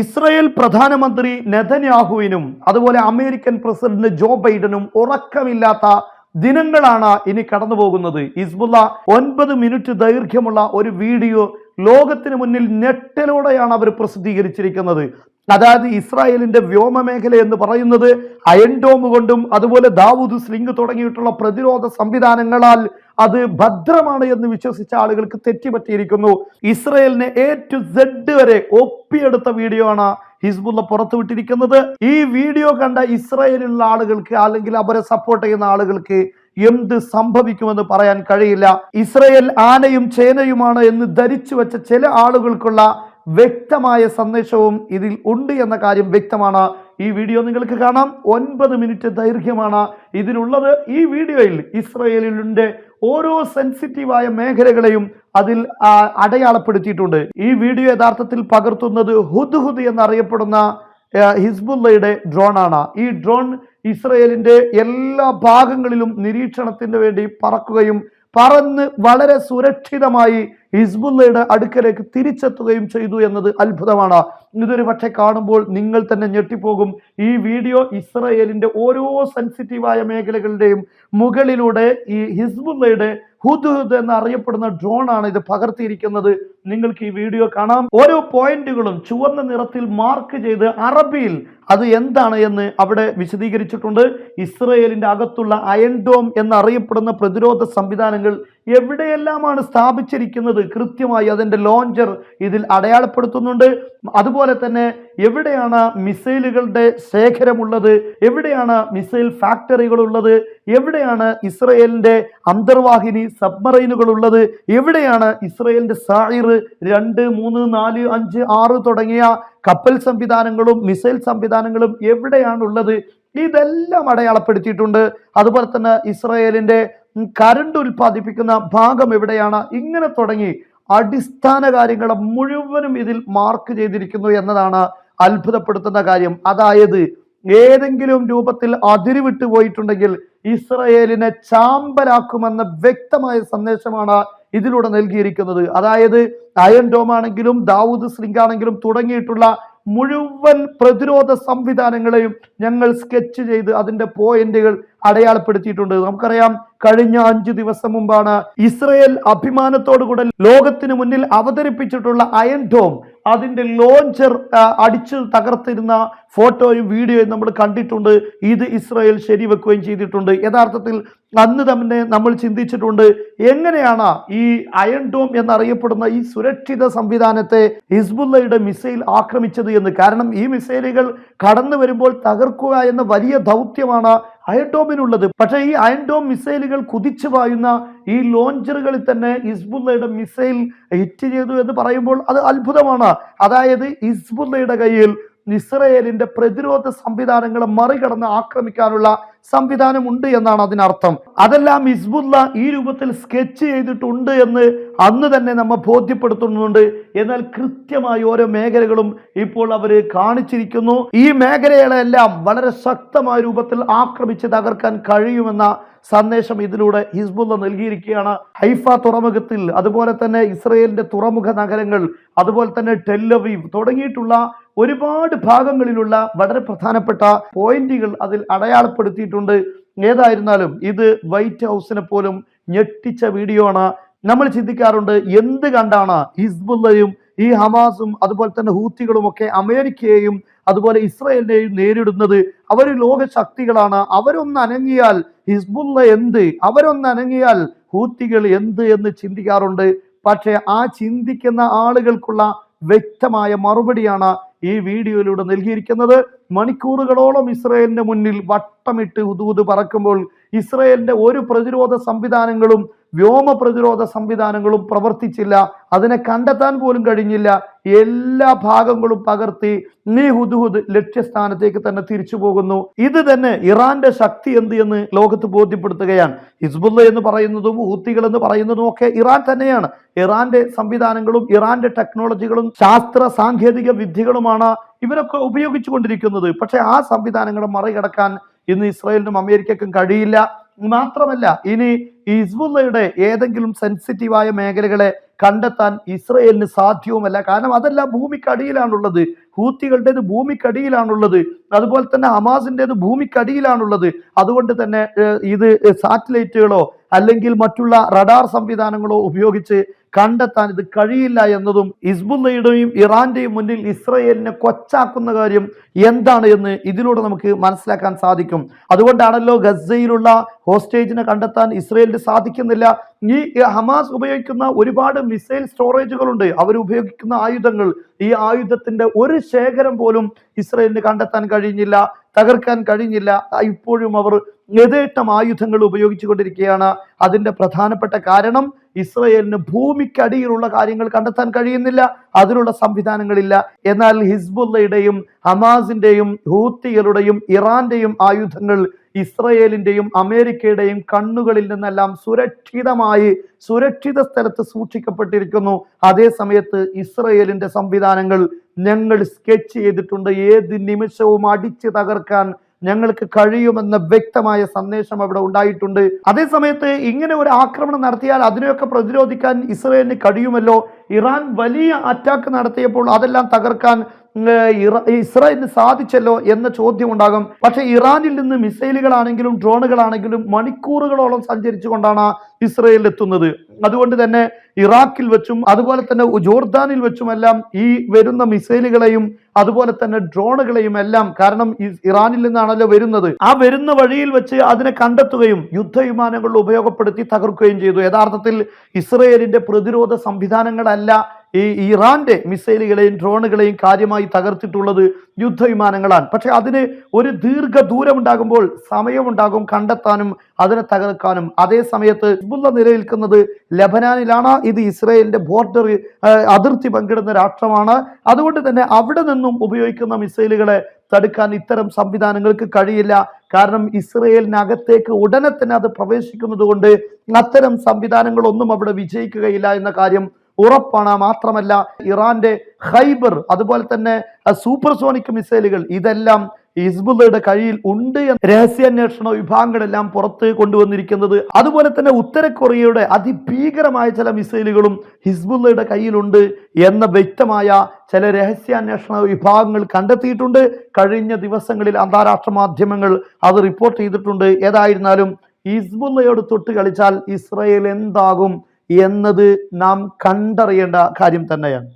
Israel പ്രധാനമന്ത്രി നെതന്യാഹുവിനും അതുപോലെ American president Joe ബൈഡനും ഉറക്കമില്ലാത്ത ദിനങ്ങളാണ് ഇനി കടന്നു പോകുന്നത് ഹിസ്ബുല്ല ഒൻപത് മിനിറ്റ് ദൈർഘ്യമുള്ള ഒരു വീഡിയോ ലോകത്തിന് മുന്നിൽ ഞെട്ടലോടെയാണ് അവർ പ്രസിദ്ധീകരിച്ചിരിക്കുന്നത്. അതായത് ഇസ്രായേലിന്റെ വ്യോമ മേഖല എന്ന് പറയുന്നത് അയൻഡോമ് കൊണ്ടും അതുപോലെ ദാവൂദ് സ്ലിംഗ് തുടങ്ങിയിട്ടുള്ള പ്രതിരോധ സംവിധാനങ്ങളാൽ അത് ഭദ്രമാണ് എന്ന് വിശ്വസിച്ച ആളുകൾക്ക് തെറ്റിപ്പറ്റിയിരിക്കുന്നു ഇസ്രയേലിനെ എ ടു സെഡ് വരെ ഒപ്പിയെടുത്ത വീഡിയോ ആണ് ഹിസ്ബുള്ള പുറത്തുവിട്ടിരിക്കുന്നത്. ഈ വീഡിയോ കണ്ട ഇസ്രായേലിലുള്ള ആളുകൾക്ക് അല്ലെങ്കിൽ അവരെ സപ്പോർട്ട് ചെയ്യുന്ന ആളുകൾക്ക് എന്ത് സംഭവിക്കുമെന്ന് പറയാൻ കഴിയില്ല. ഇസ്രയേൽ ആനയും ചേനയുമാണ് എന്ന് ധരിച്ചു വെച്ച ചില ആളുകൾക്കുള്ള വ്യക്തമായ സന്ദേശവും ഇതിൽ ഉണ്ട് എന്ന കാര്യം വ്യക്തമാണ്. ഈ വീഡിയോ നിങ്ങൾക്ക് കാണാം. ഒൻപത് മിനിറ്റ് ദൈർഘ്യമാണ് ഇതിനുള്ളത് ഈ വീഡിയോയിൽ ഇസ്രയേലിലുണ്ട്. ഓരോ സെൻസിറ്റീവായ മേഖലകളെയും അതിൽ അടയാളപ്പെടുത്തിയിട്ടുണ്ട്. ഈ വീഡിയോ യഥാർത്ഥത്തിൽ പകർത്തുന്നത് ഹുദ് ഹുദ് എന്നറിയപ്പെടുന്ന ഹിസ്ബുല്ലയുടെ ഡ്രോണാണ്. ഈ ഡ്രോൺ ഇസ്രയേലിന്റെ എല്ലാ ഭാഗങ്ങളിലും നിരീക്ഷണത്തിന് വേണ്ടി പറക്കുകയും പറന്ന് വളരെ സുരക്ഷിതമായി ഹിസ്ബുള്ളയുടെ അടുക്കലേക്ക് തിരിച്ചെത്തുകയും ചെയ്തു എന്നത് അത്ഭുതമാണ്. ഇതൊരു പക്ഷെ കാണുമ്പോൾ നിങ്ങൾ തന്നെ ഞെട്ടിപ്പോകും. ഈ വീഡിയോ ഇസ്രയേലിന്റെ ഓരോ സെൻസിറ്റീവായ മേഖലകളുടെയും മുകളിലൂടെ ഈ ഹിസ്ബുള്ളയുടെ ഹുദ് ഹുദ് എന്നറിയപ്പെടുന്ന ഡ്രോൺ ആണ് ഇത് പകർത്തിയിരിക്കുന്നത്. നിങ്ങൾക്ക് ഈ വീഡിയോ കാണാം. ഓരോ പോയിന്റുകളും ചുവന്ന നിറത്തിൽ മാർക്ക് ചെയ്ത് അറബിയിൽ അത് എന്താണ് എന്ന് അവിടെ വിശദീകരിച്ചിട്ടുണ്ട്. ഇസ്രയേലിന്റെ അകത്തുള്ള അയൻഡോം എന്നറിയപ്പെടുന്ന പ്രതിരോധ സംവിധാനങ്ങൾ എവിടെയെല്ലാമാണ് സ്ഥാപിച്ചിരിക്കുന്നത്? കൃത്യമായി അതിന്റെ ലോഞ്ചർ ഇതിൽ അടയാളപ്പെടുത്തുന്നുണ്ട്. അതുപോലെ തന്നെ എവിടെയാണ് മിസൈലുകളുടെ ശേഖരമുള്ളത്? എവിടെയാണ് മിസൈൽ ഫാക്ടറികൾ ഉള്ളത് എവിടെയാണ് ഇസ്രയേലിന്റെ അന്തർവാഹിനി സബ്മറൈനുകൾ ഉള്ളത് എവിടെയാണ് ഇസ്രയേലിന്റെ സായിർ രണ്ട് മൂന്ന് നാല് അഞ്ച് ആറ് തുടങ്ങിയ കപ്പൽ സംവിധാനങ്ങളും മിസൈൽ സംവിധാനങ്ങളും എവിടെയാണുള്ളത്? ഇതെല്ലാം അടയാളപ്പെടുത്തിയിട്ടുണ്ട്. അതുപോലെ തന്നെ ഇസ്രയേലിന്റെ ഉം, കരണ്ട് ഉൽപ്പാദിപ്പിക്കുന്ന ഭാഗം എവിടെയാണ്? ഇങ്ങനെ തുടങ്ങി അടിസ്ഥാന കാര്യങ്ങൾ മുഴുവനും ഇതിൽ മാർക്ക് ചെയ്തിരിക്കുന്നു എന്നതാണ് അത്ഭുതപ്പെടുത്തുന്ന കാര്യം. അതായത് ഏതെങ്കിലും രൂപത്തിൽ അതിരുവിട്ട് പോയിട്ടുണ്ടെങ്കിൽ ഇസ്രയേലിനെ ചാമ്പലാക്കുമെന്ന വ്യക്തമായ സന്ദേശമാണ് ഇതിലൂടെ നൽകിയിരിക്കുന്നത്. അതായത് അയൻ ഡോം ആണെങ്കിലും ദാവൂദ് സ്ലിംഗ് ആണെങ്കിലും തുടങ്ങിയിട്ടുള്ള മുഴുവൻ പ്രതിരോധ സംവിധാനങ്ങളെയും ഞങ്ങൾ സ്കെച്ച് ചെയ്ത് അതിന്റെ പോയിന്റുകൾ അടയാളപ്പെടുത്തിയിട്ടുണ്ട്. നമുക്കറിയാം കഴിഞ്ഞ അഞ്ചു ദിവസം മുമ്പാണ് ഇസ്രയേൽ അഭിമാനത്തോടുകൂടെ ലോകത്തിന് മുന്നിൽ അവതരിപ്പിച്ചിട്ടുള്ള അയൺ ഡോം അതിന്റെ ലോഞ്ചർ അടിച്ചു തകർത്തിരുന്ന ഫോട്ടോയും വീഡിയോയും നമ്മൾ കണ്ടിട്ടുണ്ട്. ഇത് ഇസ്രയേൽ ശരിവെക്കുകയും ചെയ്തിട്ടുണ്ട്. യഥാർത്ഥത്തിൽ അന്ന് തന്നെ നമ്മൾ ചിന്തിച്ചിട്ടുണ്ട് എങ്ങനെയാണ് ഈ അയൺ ഡോം എന്നറിയപ്പെടുന്ന ഈ സുരക്ഷിത സംവിധാനത്തെ ഹിസ്ബുല്ലയുടെ മിസൈൽ ആക്രമിച്ചത് എന്ന്? കാരണം ഈ മിസൈലുകൾ കടന്നു വരുമ്പോൾ തകർക്കുക എന്ന വലിയ ദൗത്യമാണ് അയൺഡോമിനുള്ളത് പക്ഷേ ഈ അയൺഡോം മിസൈലുകൾ കുതിച്ചു പായുന്ന ഈ ലോഞ്ചറുകളിൽ തന്നെ ഇസ്ബുല്ലയുടെ മിസൈൽ ഹിറ്റ് ചെയ്തു എന്ന് പറയുമ്പോൾ അത് അത്ഭുതമാണ്. അതായത് ഇസ്ബുല്ലയുടെ കയ്യിൽ ഇസ്രയേലിന്റെ പ്രതിരോധ സംവിധാനങ്ങളെ മറികടന്ന് ആക്രമിക്കാനുള്ള സംവിധാനമുണ്ട് എന്നാണ് അതിനർത്ഥം. അതെല്ലാം ഹിസ്ബുള്ള ഈ രൂപത്തിൽ സ്കെച്ച് ചെയ്തിട്ടുണ്ട് എന്ന് അന്ന് തന്നെ നമ്മൾ ബോധ്യപ്പെടുത്തുന്നുണ്ട്. എന്നാൽ കൃത്യമായി ഓരോ മേഖലകളും ഇപ്പോൾ അവർ കാണിച്ചിരിക്കുന്നു. ഈ മേഖലകളെല്ലാം വളരെ ശക്തമായ രൂപത്തിൽ ആക്രമിച്ച് തകർക്കാൻ കഴിയുമെന്ന സന്ദേശം ഇതിലൂടെ ഹിസ്ബുല്ല നൽകിയിരിക്കുകയാണ്. ഹൈഫ തുറമുഖത്തിൽ അതുപോലെ തന്നെ ഇസ്രയേലിന്റെ തുറമുഖ നഗരങ്ങൾ അതുപോലെ തന്നെ ടെല്ലവീവ് തുടങ്ങിയിട്ടുള്ള ഒരുപാട് ഭാഗങ്ങളിലുള്ള വളരെ പ്രധാനപ്പെട്ട പോയിന്റുകൾ അതിൽ അടയാളപ്പെടുത്തിയിട്ടുണ്ട്. ഏതായിരുന്നാലും ഇത് വൈറ്റ് ഹൗസിനെ പോലും ഞെട്ടിച്ച വീഡിയോ ആണ്. നമ്മൾ ചിന്തിക്കാറുണ്ട് എന്ത് കണ്ടാണ് ഹിസ്ബുള്ളയും ഈ ഹമാസും അതുപോലെ തന്നെ ഹൂത്തികളും ഒക്കെ അമേരിക്കയെയും അതുപോലെ ഇസ്രയേലിനെയും നേരിടുന്നത്. അവർ ലോക ശക്തികളാണ്. അവരൊന്ന് അനങ്ങിയാൽ ഹിസ്ബുള്ള എന്ത്? അവരൊന്ന് അനങ്ങിയാൽ ഹൂത്തികൾ എന്ത് എന്ന് ചിന്തിക്കാറുണ്ട്. പക്ഷേ ആ ചിന്തിക്കുന്ന ആളുകൾക്കുള്ള വ്യക്തമായ മറുപടിയാണ് ഈ വീഡിയോയിലൂടെ നൽകിയിരിക്കുന്നത് മണിക്കൂറുകളോളം ഇസ്രയേലിന്റെ മുന്നിൽ വട്ടമിട്ട് ഹുദൂത് പറക്കുമ്പോൾ ഇസ്രയേലിന്റെ ഒരു പ്രതിരോധ സംവിധാനങ്ങളും വ്യോമ പ്രതിരോധ സംവിധാനങ്ങളും പ്രവർത്തിച്ചില്ല. അതിനെ കണ്ടെത്താൻ പോലും കഴിഞ്ഞില്ല. എല്ലാ ഭാഗങ്ങളും പകർത്തി നീ ഹുദ്ഹുദ് ലക്ഷ്യസ്ഥാനത്തേക്ക് തന്നെ തിരിച്ചു പോകുന്നു. ഇത് തന്നെ ഇറാന്റെ ശക്തി എന്ത് എന്ന് ലോകത്ത് ബോധ്യപ്പെടുത്തുകയാണ്. ഹിസ്ബുല്ല എന്ന് പറയുന്നതും ഹൂത്തികൾ എന്ന് പറയുന്നതും ഒക്കെ ഇറാൻ തന്നെയാണ്. ഇറാന്റെ സംവിധാനങ്ങളും ഇറാന്റെ ടെക്നോളജികളും ശാസ്ത്ര സാങ്കേതിക വിദ്യകളുമാണ് ഇവരൊക്കെ ഉപയോഗിച്ചുകൊണ്ടിരിക്കുന്നത്. പക്ഷെ ആ സംവിധാനങ്ങളെ മറികടക്കാൻ ഇന്ന് ഇസ്രായേലിനും അമേരിക്കക്കും കഴിയില്ല. മാത്രമല്ല ഇനി ഹിസ്ബുള്ളയുടെ ഏതെങ്കിലും സെൻസിറ്റീവായ മേഖലകളെ കണ്ടെത്താൻ ഇസ്രയേലിന് സാധ്യവുമല്ല. കാരണം അതെല്ലാം ഭൂമിക്കടിയിലാണുള്ളത്. ഹൂത്തികളുടേത് ഭൂമിക്കടിയിലാണുള്ളത്. അതുപോലെ തന്നെ ഹമാസിന്റെത് ഭൂമിക്കടിയിലാണുള്ളത്. അതുകൊണ്ട് തന്നെ ഇത് സാറ്റലൈറ്റുകളോ അല്ലെങ്കിൽ മറ്റുള്ള റഡാർ സംവിധാനങ്ങളോ ഉപയോഗിച്ച് കണ്ടെത്താൻ ഇത് കഴിയില്ല എന്നതും ഇസ്ബുല്ലയുടെയും ഇറാന്റെയും മുന്നിൽ ഇസ്രയേലിനെ കൊച്ചാക്കുന്ന കാര്യം എന്താണ് എന്ന് ഇതിലൂടെ നമുക്ക് മനസ്സിലാക്കാൻ സാധിക്കും. അതുകൊണ്ടാണല്ലോ ഗസയിലുള്ള ഹോസ്റ്റേജിനെ കണ്ടെത്താൻ ഇസ്രയേലിന് സാധിക്കുന്നില്ല. ഈ ഹമാസ് ഉപയോഗിക്കുന്ന ഒരുപാട് മിസൈൽ സ്റ്റോറേജുകളുണ്ട്. അവർ ഉപയോഗിക്കുന്ന ആയുധങ്ങൾ. ഈ ആയുധത്തിന്റെ ഒരു ശേഖരം പോലും ഇസ്രയേലിന് കണ്ടെത്താൻ കഴിഞ്ഞില്ല തകർക്കാൻ കഴിഞ്ഞില്ല. ഇപ്പോഴും അവർ യഥേഷ്ടം ആയുധങ്ങൾ ഉപയോഗിച്ചു കൊണ്ടിരിക്കുകയാണ്. അതിന്റെ പ്രധാനപ്പെട്ട കാരണം ഇസ്രയേലിന് ഭൂമിക്കടിയിലുള്ള കാര്യങ്ങൾ കണ്ടെത്താൻ കഴിയുന്നില്ല. അതിനുള്ള സംവിധാനങ്ങളില്ല. എന്നാൽ ഹിസ്ബുള്ളയുടെയും ഹമാസിന്റെയും ഹൂത്തികളുടെയും ഇറാന്റെയും ആയുധങ്ങൾ ഇസ്രയേലിന്റെയും അമേരിക്കയുടെയും കണ്ണുകളിൽ നിന്നെല്ലാം സുരക്ഷിതമായി സുരക്ഷിത സ്ഥലത്ത് സൂക്ഷിക്കപ്പെട്ടിരിക്കുന്നു. അതേ സമയത്ത് ഇസ്രയേലിന്റെ സംവിധാനങ്ങൾ ഞങ്ങൾ സ്കെച്ച് ചെയ്തിട്ടുണ്ട്. ഏത് നിമിഷവും അടിച്ചു തകർക്കാൻ ഞങ്ങൾക്ക് കഴിയുമെന്ന വ്യക്തമായ സന്ദേശം അവിടെ ഉണ്ടായിട്ടുണ്ട്. അതേസമയത്ത് ഇങ്ങനെ ഒരു ആക്രമണം നടത്തിയാൽ അതിനെയൊക്കെ പ്രതിരോധിക്കാൻ ഇസ്രയേലിന് കഴിയുമല്ലോ? ഇറാൻ വലിയ അറ്റാക്ക് നടത്തിയപ്പോൾ അതെല്ലാം തകർക്കാൻ ഇസ്രായേലിന് സാധിച്ചല്ലോ എന്ന ചോദ്യം ഉണ്ടാകും പക്ഷേ ഇറാനിൽ നിന്ന് മിസൈലുകളാണെങ്കിലും ഡ്രോണുകളാണെങ്കിലും മണിക്കൂറുകളോളം സഞ്ചരിച്ചുകൊണ്ടാണ് ഇസ്രയേലിൽ എത്തുന്നത്. അതുകൊണ്ട് തന്നെ ഇറാഖിൽ വെച്ചും അതുപോലെ തന്നെ ജോർദാനിൽ വെച്ചുമെല്ലാം ഈ വരുന്ന മിസൈലുകളെയും അതുപോലെ തന്നെ ഡ്രോണുകളെയും എല്ലാം കാരണം ഇറാനിൽ നിന്നാണല്ലോ വരുന്നത്. ആ വരുന്ന വഴിയിൽ വെച്ച് അതിനെ കണ്ടെത്തുകയും യുദ്ധവിമാനങ്ങൾ ഉപയോഗപ്പെടുത്തി തകർക്കുകയും ചെയ്തു. യഥാർത്ഥത്തിൽ ഇസ്രയേലിന്റെ പ്രതിരോധ സംവിധാനങ്ങളല്ല ഈ ഇറാന്റെ മിസൈലുകളെയും ഡ്രോണുകളെയും കാര്യമായി തകർത്തിട്ടുള്ളത് യുദ്ധവിമാനങ്ങളാണ്. പക്ഷെ അതിന് ഒരു ദീർഘ ദൂരം ഉണ്ടാകുമ്പോൾ സമയമുണ്ടാകും കണ്ടെത്താനും അതിനെ തകർക്കാനും. അതേ സമയത്ത് ഹിസ്ബുള്ള നിലനിൽക്കുന്നത് ലബനാനിലാണ്. ഇത് ഇസ്രയേലിന്റെ ബോർഡർ അതിർത്തി പങ്കിടുന്ന രാഷ്ട്രമാണ്. അതുകൊണ്ട് തന്നെ അവിടെ നിന്നും ഉപയോഗിക്കുന്ന മിസൈലുകളെ തടുക്കാൻ ഇത്തരം സംവിധാനങ്ങൾക്ക് കഴിയില്ല. കാരണം ഇസ്രയേലിനകത്തേക്ക് ഉടനെ തന്നെ അത് പ്രവേശിക്കുന്നത് കൊണ്ട് അത്തരം സംവിധാനങ്ങളൊന്നും അവിടെ വിജയിക്കുകയില്ല എന്ന കാര്യം ഉറപ്പാണ്. മാത്രമല്ല ഇറാന്റെ ഹൈബർ അതുപോലെ തന്നെ സൂപ്പർസോണിക് മിസൈലുകൾ ഇതെല്ലാം ഹിസ്ബുള്ളയുടെ കയ്യിൽ ഉണ്ട് എന്ന് രഹസ്യാന്വേഷണ വിഭാഗങ്ങളെല്ലാം പുറത്ത് കൊണ്ടുവന്നിരിക്കുന്നത്. അതുപോലെ തന്നെ ഉത്തര കൊറിയയുടെ അതിഭീകരമായ ചില മിസൈലുകളും ഹിസ്ബുള്ളയുടെ കയ്യിലുണ്ട് എന്ന വ്യക്തമായ ചില രഹസ്യാന്വേഷണ വിഭാഗങ്ങൾ കണ്ടെത്തിയിട്ടുണ്ട്. കഴിഞ്ഞ ദിവസങ്ങളിൽ അന്താരാഷ്ട്ര മാധ്യമങ്ങൾ അത് റിപ്പോർട്ട് ചെയ്തിട്ടുണ്ട്. ഏതായിരുന്നാലും ഹിസ്ബുള്ളയോട് തൊട്ട് കളിച്ചാൽ ഇസ്രയേൽ എന്താകും എന്നത് നാം കണ്ടറിയേണ്ട കാര്യം തന്നെയാണ്.